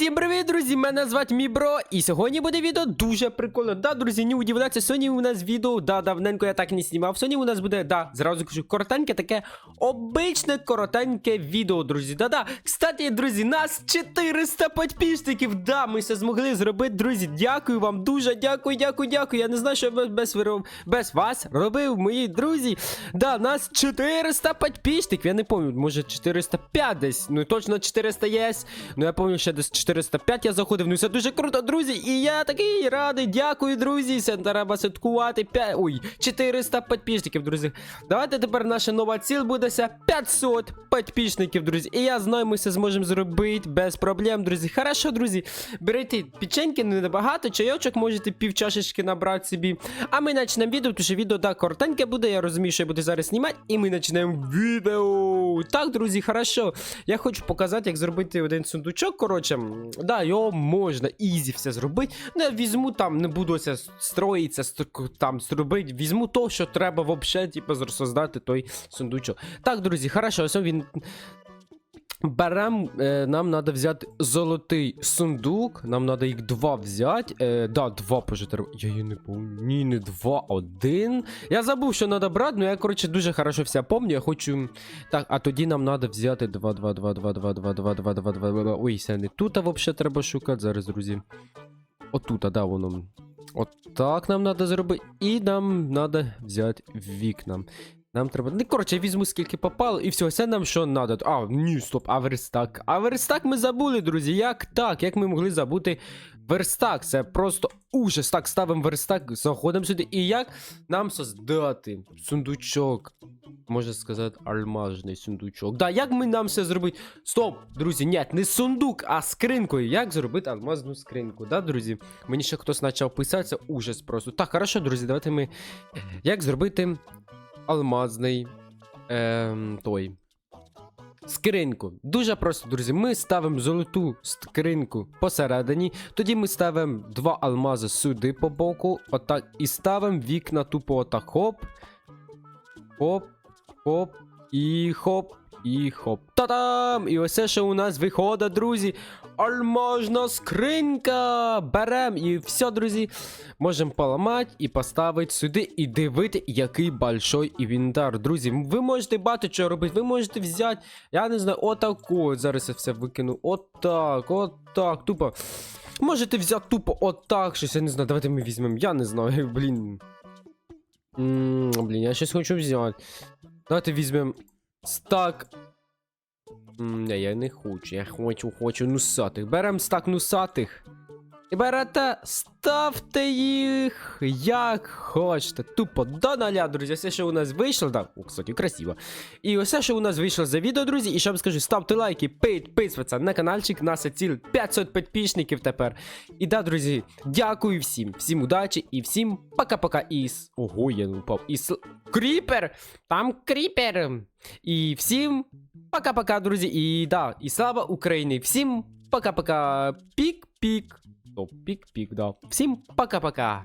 Всім привіт, друзі! Мене звати Мібро, і сьогодні буде відео дуже прикольно. Да, друзі, не удивляйтеся, сьогодні у нас відео, да, давненько я так не знімав. Сьогодні у нас буде, да, зразу кажу, коротеньке, таке обичне коротеньке відео, друзі. Да-да. Кстати, друзі, нас 400 підписників. Да, ми все змогли зробити, друзі. Дякую вам дуже, дякую, дякую, дякую. Я не знаю, що я без, без, вас робив, мої друзі. Да, нас 400 підписників. Я не пам'ятаю, може 405 десь. Ну точно 400 є. Ну я пам'ятаю, ще десь 405 я заходив. Ну це дуже круто, друзі. І я такий радий. Дякую, друзі. Це треба святкувати. 5... Ой, 400 підписників, друзі. Давайте тепер наша нова ціль буде 500 підписників, друзі. І я знаю, ми це зможемо зробити без проблем, друзі. Хорошо, друзі. Берете печеньки, не набагато, чайочок можете пів чашечки набрати собі. А ми почнемо відео, тому що відео да, коротеньке буде. Я розумію, що я буду зараз знімати. І ми почнемо відео. Так, друзі, хорошо. Я хочу показати, як зробити один сундучок. Коротше, да, його можна ізі все зробити. Ну, я візьму там, не буду це строїтися, там зробити. Візьму то, що треба взагалі, типу, роздати той сундучок. Так, друзі, хорошо, ось він. Берем, е, нам треба взяти золотий сундук. Нам треба їх два взяти. Е, да, два пожитер. Я її не пам'ятаю. Ні, не два, один. Я забув, що треба брати, але я, коротше, дуже хорошо все пам'ятаю. Я хочу. Так, а тоді нам треба взяти 2, 2, 2, 2, 2, 2, 2, 2, 2, 2, 2. Ой, це не тут, а взагалі треба шукати зараз, друзі. Отут, а да, воно. От так нам треба зробити. І нам треба взяти вікна. Нам треба. Ну, коротше, я візьму скільки попало, і все, це нам що треба. А, ні, стоп, а верстак. А верстак ми забули, друзі. Як так? Як ми могли забути верстак? Це просто ужас. Так, ставимо верстак, заходимо сюди. І як нам создати сундучок? Можна сказати, альмажний сундучок. Да, як ми нам це зробити? Стоп, друзі, ні, не сундук, а скринкою. Як зробити алмазну скринку, да, друзі? Мені ще хтось почав писати, це ужас просто. Так, хорошо, друзі, давайте ми. Як зробити алмазний ем, той. Скриньку. Дуже просто, друзі. Ми ставимо золоту скриньку посередині. Тоді ми ставимо два алмази сюди по боку. Отак. І ставимо вікна тупо отак. Хоп. Хоп. Хоп. І хоп. І хоп. Та-дам! І ось це, що у нас виходить, друзі. Альмажна скринька! Берем і все, друзі. Можемо поламати і поставити сюди, і дивити, який большой інвентар. Друзі, ви можете багато чого робити. Ви можете взяти, я не знаю, отаку. Зараз я все викину. Отак, отак. Тупо. Можете взяти тупо отак. Щось, я не знаю. Давайте ми візьмемо. Я не знаю, блін. М, Блін, я щось хочу взяти. Давайте візьмемо стак. Не, я не хочу. Я хочу, хочу нусатих. Берем стак нусатих. І берете, ставте їх як хочете. Тупо до нуля, друзі. Все, що у нас вийшло, так, о, кстати, красиво. І все, що у нас вийшло за відео, друзі. І що вам скажу, ставте лайки, підписуйтесь на каналчик. Нас ціль 500 підписників тепер. І да, друзі, дякую всім. Всім удачі і всім пока-пока. І с... Ого, я не упав. І с... Кріпер! Там кріпер! І всім пока-пока, друзі. І да, і слава Україні. Всім пока-пока. Пік-пік. О, пік-пік, да. Всім пока-пока.